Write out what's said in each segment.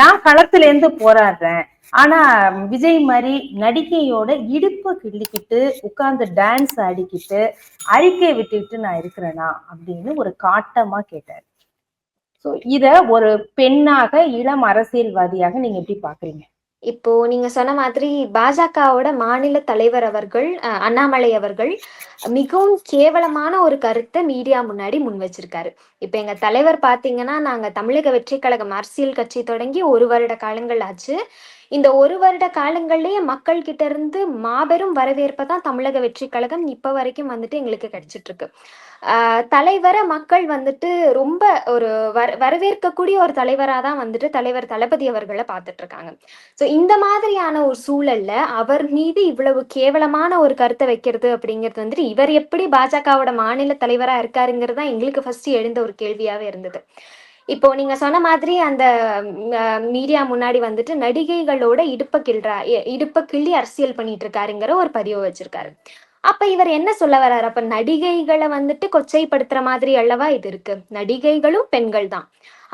நான் களத்துல இருந்து போராடுறேன். ஆனா விஜய் மாதிரி நடிகையோட இடுப்பை கிள்ளிக்கிட்டு உட்கார்ந்து டான்ஸ் ஆடிக்கிட்டு அறிக்கை விட்டுக்கிட்டு நான் இருக்கிறேனா அப்படின்னு ஒரு காட்டமா கேட்டார். சோ இத ஒரு பெண்ணாக இளம் அரசியல்வாதியாக நீங்க எப்படி பாக்குறீங்க? இப்போ நீங்க சொன்ன மாதிரி பாஜகவோட மாநில தலைவர் அவர்கள் அஹ், அண்ணாமலை அவர்கள் மிகவும் கேவலமான ஒரு கருத்தை மீடியா முன்னாடி முன் வச்சிருக்காரு. இப்ப எங்க தலைவர் பாத்தீங்கன்னா நாங்க தமிழக வெற்றி கழகம் அரசியல் கட்சி தொடங்கி ஒரு வருட காலங்கள் ஆச்சு. இந்த ஒரு வருட காலங்கள்லயே மக்கள் கிட்ட இருந்து மாபெரும் வரவேற்பை தான் தமிழக வெற்றி கழகம் இப்ப வரைக்கும் வந்துட்டு எங்களுக்கு கிடைச்சிட்டு இருக்கு ஆஹ் தலைவரை மக்கள் வந்துட்டு ரொம்ப ஒரு வர வரவேற்கக்கூடிய ஒரு தலைவரா தான் வந்துட்டு தலைவர் தளபதி அவர்களை பார்த்துட்டு இருக்காங்க ஸோ இந்த மாதிரியான ஒரு சூழல்ல அவர் மீது இவ்வளவு கேவலமான ஒரு கருத்தை வைக்கிறது அப்படிங்கிறது வந்துட்டு இவர் எப்படி பாஜகவோட மாநில தலைவரா இருக்காருங்கிறது தான் எங்களுக்கு ஃபர்ஸ்ட் எழுந்த ஒரு கேள்வியாவே இருந்தது. இப்போ நீங்க சொன்ன மாதிரி அந்த மீடியா முன்னாடி வந்துட்டு நடிகைகளோட இடுப்ப கிள்றா இடுப்ப கிள்ளி அரசியல் பண்ணிட்டு இருக்காருங்கிற ஒரு பதிவு வச்சிருக்காரு. அப்ப இவர் என்ன சொல்ல வர்றாரு? அப்ப நடிகைகளை வந்துட்டு கொச்சைப்படுத்துற மாதிரி அல்லவா இது இருக்கு? நடிகைகளும் பெண்கள் தான்.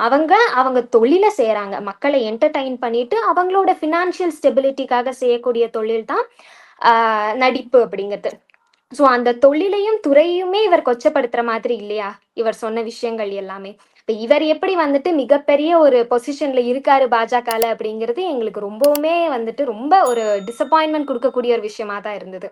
அவங்க அவங்க தொழிலை செய்யறாங்க மக்களை என்டர்டைன் பண்ணிட்டு அவங்களோட ஃபினான்ஷியல் ஸ்டெபிலிட்டிக்காக செய்யக்கூடிய தொழில் தான் நடிப்பு அப்படிங்கிறது. ஸோ அந்த தொழிலையும் துறையுமே இவர் கொச்சப்படுத்துற மாதிரி இல்லையா? இவர் சொன்ன விஷயங்கள் எல்லாமே. இப்ப இவர் எப்படி வந்துட்டு மிகப்பெரிய ஒரு பொசிஷன்ல இருக்காரு பாஜகல அப்படிங்கிறது எங்களுக்கு ரொம்பவுமே வந்துட்டு ரொம்ப ஒரு டிசப்பாயின்மெண்ட் கொடுக்கக்கூடிய ஒரு விஷயமா தான் இருந்தது.